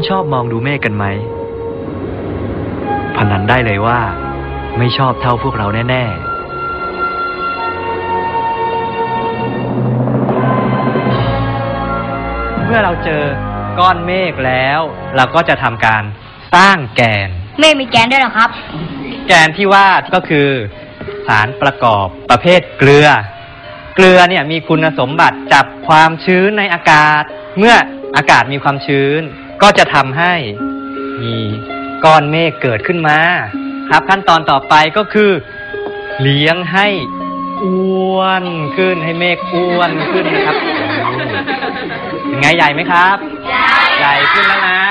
คุณชอบมองดูเมฆกันไหมพนันได้เลยว่า ไม่ชอบเท่าพวกเราแน่ ๆเมื่อเราเจอก้อนเมฆแล้ว เราก็จะทำการสร้างแกน เมฆมีแกนด้วยเหรอครับ แกนที่ว่าก็คือ สารประกอบประเภทเกลือ เกลือเนี่ยมีคุณสมบัติจับความชื้นในอากาศ เมื่ออากาศมีความชื้น ก็จะทำให้มีก้อนเมฆเกิดขึ้นมา ครับขั้นตอนต่อไปก็คือ เลี้ยงให้อ้วนขึ้นให้เมฆอ้วนขึ้นนะครับเป็นไงใหญ่ไหมครับ ใหญ่ขึ้นแล้วนะ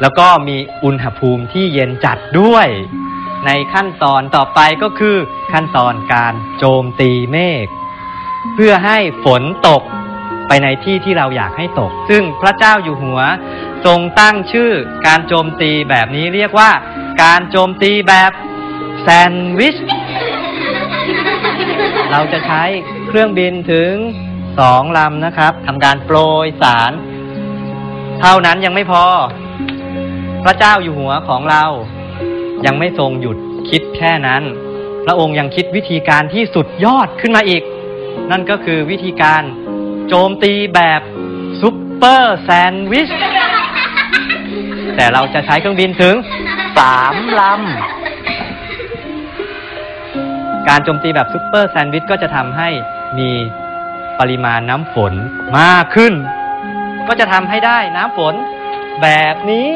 แล้วก็มีอุณหภูมิที่เย็นจัดด้วย ในขั้นตอนต่อไปก็คือขั้นตอนการโจมตีเมฆเพื่อให้ฝนตก ไปในที่ที่เราอยากให้ตก ซึ่งพระเจ้าอยู่หัว ทรงตั้งชื่อการโจมตีแบบนี้เรียกว่า การโจมตีแบบแซนด์วิช เราจะใช้เครื่องบินถึงสองลำนะครับทำการโปรยสาร เท่านั้นยังไม่พอ พระเจ้าอยู่หัวของเรา ยังไม่ทรงหยุดคิดแค่นั้น พระองค์ยังคิดวิธีการที่สุดยอดขึ้นมาอีก นั่นก็คือวิธีการ โจมตีแบบซุปเปอร์แซนด์วิช แต่เราจะใช้เครื่องบินถึงสามลำ การโจมตีแบบซุปเปอร์แซนด์วิชก็จะทำให้มีปริมาณน้ำฝนมากขึ้น ก็จะทำให้ได้น้ำฝนแบบนี้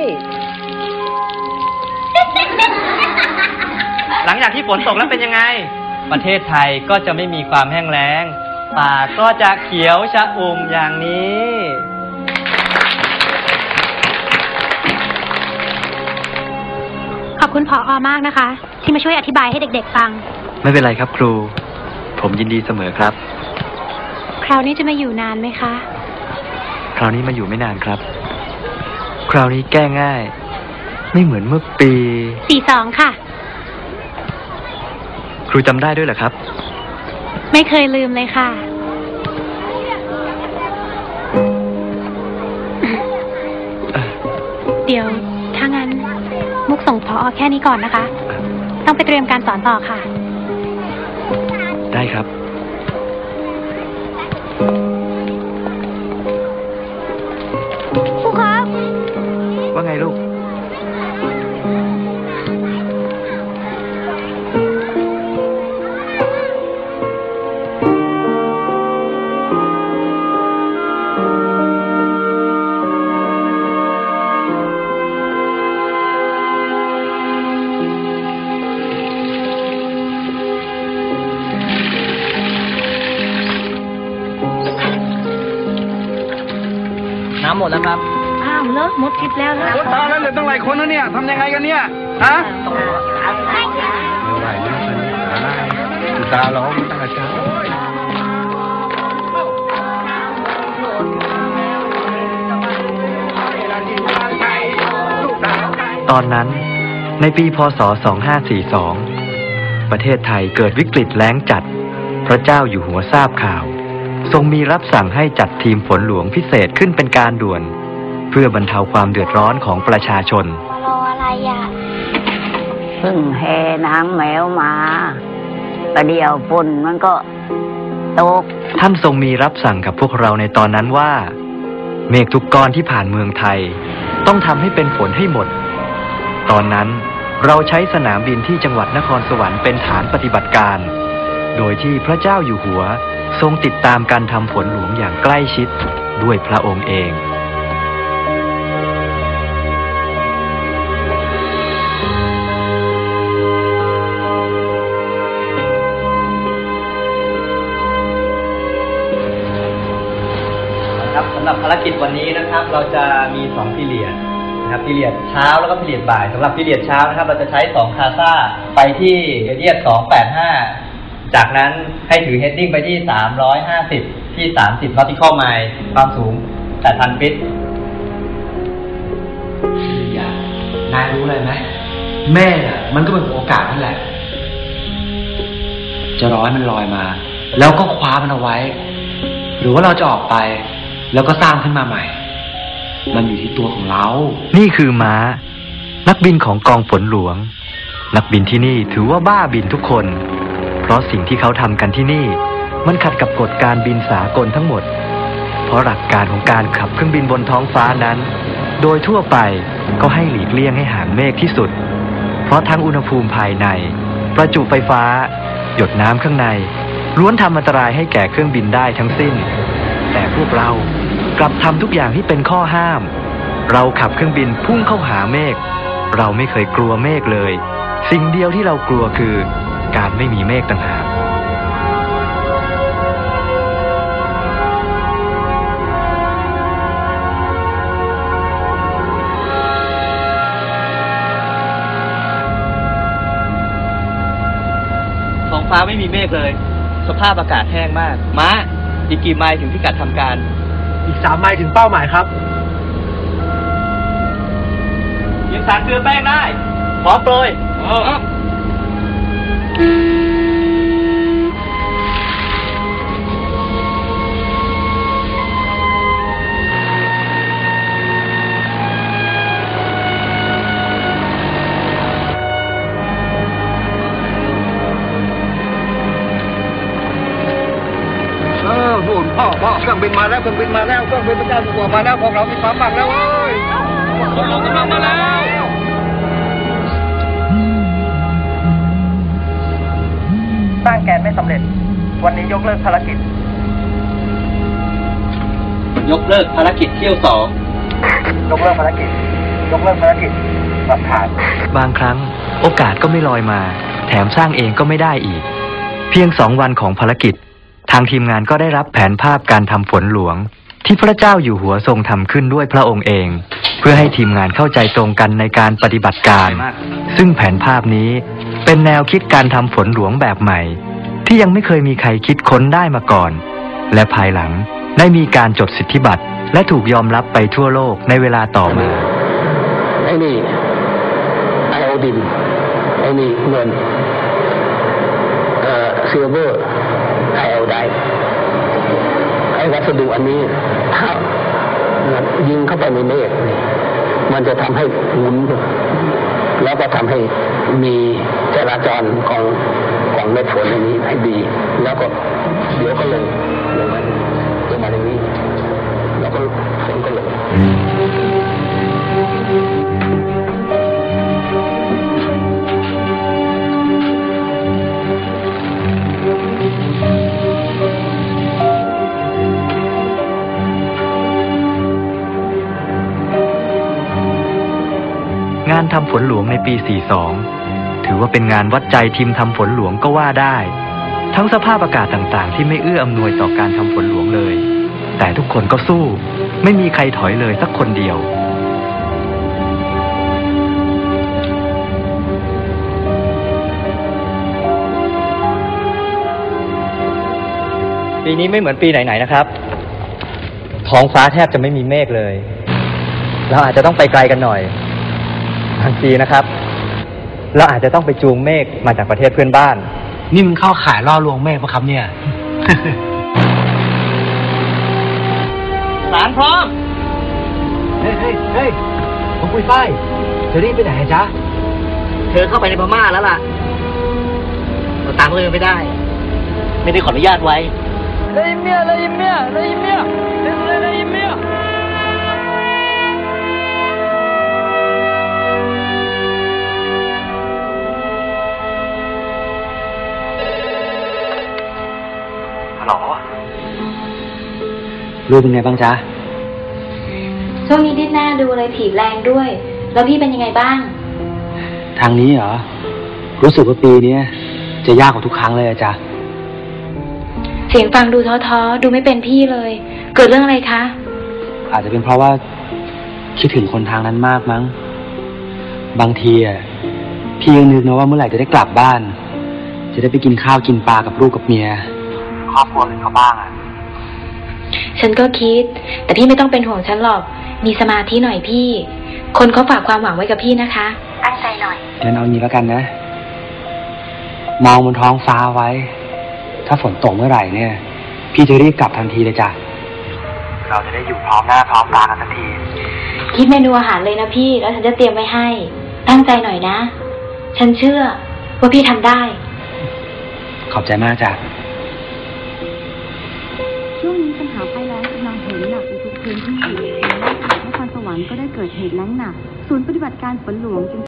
หลังจากที่ฝนตกแล้วเป็นยังไง ประเทศไทยก็จะไม่มีความแห้งแล้ง ป่าก็จะเขียวชะอุ่มอย่างนี้ ขอบคุณพออมากนะคะ ที่มาช่วยอธิบายให้เด็ก ๆ ฟัง ไม่เป็นไรครับครู ผมยินดีเสมอครับ คราวนี้จะมาอยู่นานไหมคะ คราวนี้มาอยู่ไม่นานครับ คราวนี้แก้ง่าย ไม่เหมือนเมื่อปี สี่สองค่ะ ครูจำได้ด้วยเหรอครับ ไม่เคยลืมเลยค่ะ เดี๋ยวถ้างั้น มุกส่งพออแค่นี้ก่อนนะคะ ต้องไปเตรียมการสอนต่อค่ะ ได้ครับ หมดแล้วครับ อ้าวเลิกมดทิพย์แล้วนะโอ้ตายแล้วเหลือตั้งหลายคนแล้วเนี่ยทำยังไงกันเนี่ยฮะตาร้องตั้งแต่เช้าตอนนั้น ในปีพศ 2542 ประเทศไทยเกิดวิกฤตแล้งจัด พระเจ้าอยู่หัวทราบข่าว ทรงมีรับสั่งให้จัดทีมฝนหลวงพิเศษขึ้นเป็นการด่วน เพื่อบรรเทาความเดือดร้อนของประชาชน รออะไรอะเพิ่งแห่นางแมวมาประเดี๋ยวฝนมันก็ตก ท่านทรงมีรับสั่งกับพวกเราในตอนนั้นว่า เมฆทุกก้อนที่ผ่านเมืองไทย ต้องทำให้เป็นฝนให้หมด ตอนนั้นเราใช้สนามบินที่จังหวัดนครสวรรค์เป็นฐานปฏิบัติการ โดยที่พระเจ้าอยู่หัว ทรงติดตามการทำฝนหลวงอย่างใกล้ชิดด้วยพระองค์เอง ครับสำหรับภารกิจวันนี้นะครับ เราจะมีสองพิเรียดนะครับพิเรียดเช้าแล้วก็พิเรียดบ่ายสำหรับพิเรียดเช้านะครับ เราจะใช้สองคาซ่าไปที่เรเดียสองแปดห้า จากนั้นให้ถือเฮดดิ้งไปที่สามร้อยห้าสิบที่สามสิบนอติคอลไมล์ความสูงแปดพันฟิตนายรู้อะไรไหม แม่น่ะ มันก็เป็นโอกาสนั่นแหละ จะร้อยมันลอยมา แล้วก็คว้ามันเอาไว้ หรือว่าเราจะออกไป แล้วก็สร้างขึ้นมาใหม่ มันอยู่ที่ตัวของเรา นี่คือม้า นักบินของกองฝนหลวง นักบินที่นี่ถือว่าบ้าบินทุกคน เพราะสิ่งที่เขาทำกันที่นี่ มันขัดกับกฎการบินสากลทั้งหมด เพราะหลักการของการขับเครื่องบินบนท้องฟ้านั้น โดยทั่วไปก็ให้หลีกเลี่ยงให้ห่างเมฆที่สุด เพราะทั้งอุณหภูมิภายใน ประจุไฟฟ้า หยดน้ำข้างใน ล้วนทำอันตรายให้แก่เครื่องบินได้ทั้งสิ้น แต่พวกเรากลับทำทุกอย่างที่เป็นข้อห้าม เราขับเครื่องบินพุ่งเข้าหาเมฆเราไม่เคยกลัวเมฆเลย สิ่งเดียวที่เรากลัวคือ การไม่มีเมฆต่างหากท้องฟ้าไม่มีเมฆเลย สภาพอากาศแห้งมากม้าอีกกี่ไมล์ถึงพิกัดทำการ อีกสามไมล์ถึงเป้าหมายครับ ยังสารเกลือแป้งได้พร้อมโปรย เออ พ่อพ่อเครื่องบินมาแล้วเครื่องบินมาแล้วเครื่องบินพระเจ้าอยู่หัวมาแล้วพวกเรามีความหวังแล้วเว้ยคนลงกำลังมาแล้ว สร้างแกนไม่สำเร็จ วันนี้ยกเลิกภารกิจ ยกเลิกภารกิจเที่ยวสองยกเลิกภารกิจ ยกเลิกภารกิจหลักฐาน บางครั้งโอกาสก็ไม่ลอยมา แถมสร้างเองก็ไม่ได้อีก เพียงสองวันของภารกิจ ทางทีมงานก็ได้รับแผนภาพการทำฝนหลวง ที่พระเจ้าอยู่หัวทรงทำขึ้นด้วยพระองค์เอง เพื่อให้ทีมงานเข้าใจตรงกันในการปฏิบัติการ ซึ่งแผนภาพนี้ เป็นแนวคิดการทำฝนหลวงแบบใหม่ ที่ยังไม่เคยมีใครคิดค้นได้มาก่อน และภายหลังได้มีการจดสิทธิบัตรและถูกยอมรับไปทั่วโลกในเวลาต่อมาไอ้นี่ไอโอดินไอ้นี่เงินเอ่อซิลเวอร์ไอโอไดไอ้วัสดุอันนี้ถ้ายิงเข้าไปในเมฆมันจะทำให้หมุน แล้วก็ทำให้มีจราจรของของเม็ดฝนอันนี้ให้ดี แล้วก็เดี๋ยวก็ลงลงมา งานทำฝนหลวงในปี 42 ถือว่าเป็นงานวัดใจทีมทำฝนหลวงก็ว่าได้ ทั้งสภาพอากาศต่างๆ ที่ไม่เอื้ออำนวยต่อการทำฝนหลวงเลย แต่ทุกคนก็สู้ ไม่มีใครถอยเลยสักคนเดียวปีนี้ไม่เหมือนปีไหนๆนะครับ ท้องฟ้าแทบจะไม่มีเมฆเลย เราอาจจะต้องไปไกลกันหน่อย บางทีนะครับ เราอาจจะต้องไปจูงเมฆมาจากประเทศเพื่อนบ้าน นี่มันเข้าขายล่อลวงเมฆปะครับเนี่ย สารพร้อม เฮ้ยเฮ้ยเฮ้ยผมปุยฝ้ายจะรีบไปไหนจ๊ะ เธอเข้าไปในพม่าแล้วล่ะเราตามเธอไม่ได้ ไม่ได้ขออนุญาตไว้เลยเมียเลยเมียเลยเมียเลยเลย รู้เป็นไงบ้างจ๊ะช่วงนี้ดิ้นหน้าดูเลยถีบแรงด้วย แล้วพี่เป็นยังไงบ้าง ทางนี้เหรอ รู้สึกว่าปีเนี้ยจะยากกว่าทุกครั้งเลยอะจ๊ะเสียงฟังดูท้อๆ ดูไม่เป็นพี่เลย เกิดเรื่องอะไรคะ อาจจะเป็นเพราะว่าคิดถึงคนทางนั้นมากมั้ง บางทีอะพี่ยังนึกนะว่าเมื่อไหร่จะได้กลับบ้าน จะได้ไปกินข้าวกินปลากับลูกกับเมีย ครอบครัวอื่นเขาบ้างอะ ฉันก็คิด แต่พี่ไม่ต้องเป็นห่วงฉันหรอก มีสมาธิหน่อยพี่ คนเขาฝากความหวังไว้กับพี่นะคะ ตั้งใจหน่อย งั้นเอานี้แล้วกันนะ มองบนท้องฟ้าไว้ ถ้าฝนตกเมื่อไหร่เนี่ย พี่จะรีบกลับทันทีเลยจ้ะ เราจะได้อยู่พร้อมหน้าพร้อมตากันทันที คิดเมนูอาหารเลยนะพี่ แล้วฉันจะเตรียมไว้ให้ ตั้งใจหน่อยนะ ฉันเชื่อว่าพี่ทำได้ ขอบใจมากจ้ะ พื้นที่นครสวรรค์ก็ได้เกิดเหตุแล้งหนักศูนย์ปฏิบัติการฝนหลวงจึง